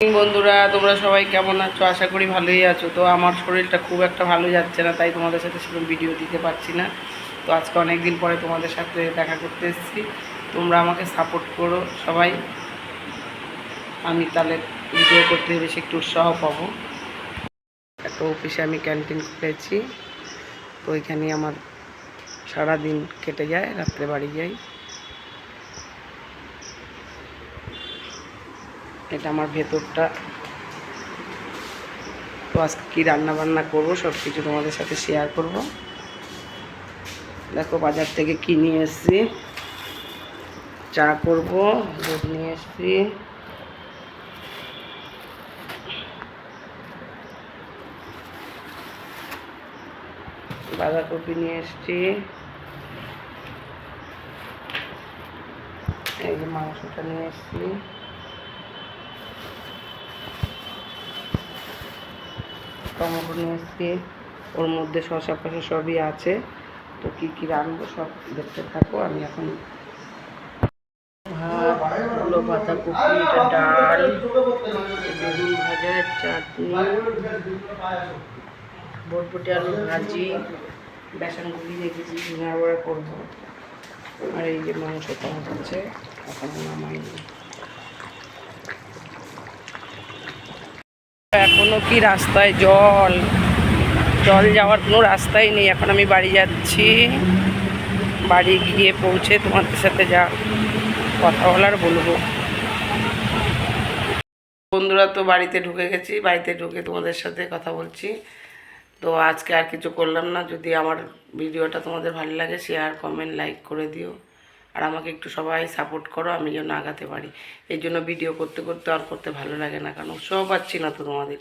বন্ধুরা। তোমরা সবাই কেমন আছো? আশা করি ভালোই আছো। তো আমার শরীরটা খুব একটা ভালো যাচ্ছে না, তাই তোমাদের সাথে সেরকম ভিডিও দিতে পারছি না। তো আজকে অনেক দিন পরে তোমাদের সাথে দেখা করতে এসেছি। তোমরা আমাকে সাপোর্ট করো সবাই। আমি তাহলে ভিডিও করতে বেশি একটু উৎসাহ পাবো। একটা অফিসে আমি ক্যান্টিন খুলেছি। তো ওইখানে আমার সারা দিন কেটে যায়, রাত্রে বাড়ি যাই। এটা আমার ভেতরটা। তো আজকে কী রান্না বান্না করব সব কিছু তোমাদের সাথে শেয়ার করব। দেখো বাজার থেকে কি নিয়ে এসেছি। চা করব, দুধ নিয়ে এসছি। বাঁধাকপি নিয়ে এসেছি। এই যে মাংসটা নিয়ে এসেছি। টমেটো নিয়ে এসেছি ওর মধ্যে শশা ফসা সবই আছে। তো কী কী রাখব সব দেখতে থাকো, আমি এখন ভাত ডাল ভাজা, চাটনি বটবটি আলু ভাজি রেখেছি করব। আর এই যে মাংসটা হচ্ছে, এখন নামাইনি এখনও কি রাস্তায় জল? জল যাওয়ার কোনো রাস্তাই নেই। এখন আমি বাড়ি যাচ্ছি। বাড়ি গিয়ে পৌঁছে তোমাদের সাথে যা কথা বলার বলব। বন্ধুরা তো বাড়িতে ঢুকে গেছি। বাড়িতে ঢুকে তোমাদের সাথে কথা বলছি। তো আজকে আর কিছু করলাম না। যদি আমার ভিডিওটা তোমাদের ভালো লাগে শেয়ার কমেন্ট লাইক করে দিও। আর আমাকে একটু সবাই সাপোর্ট করো, আমি যেন আগাতে পারি। এই জন্য ভিডিও করতে করতে আর করতে ভালো লাগে না, কারণ সব পাচ্ছি না তো তোমাদের।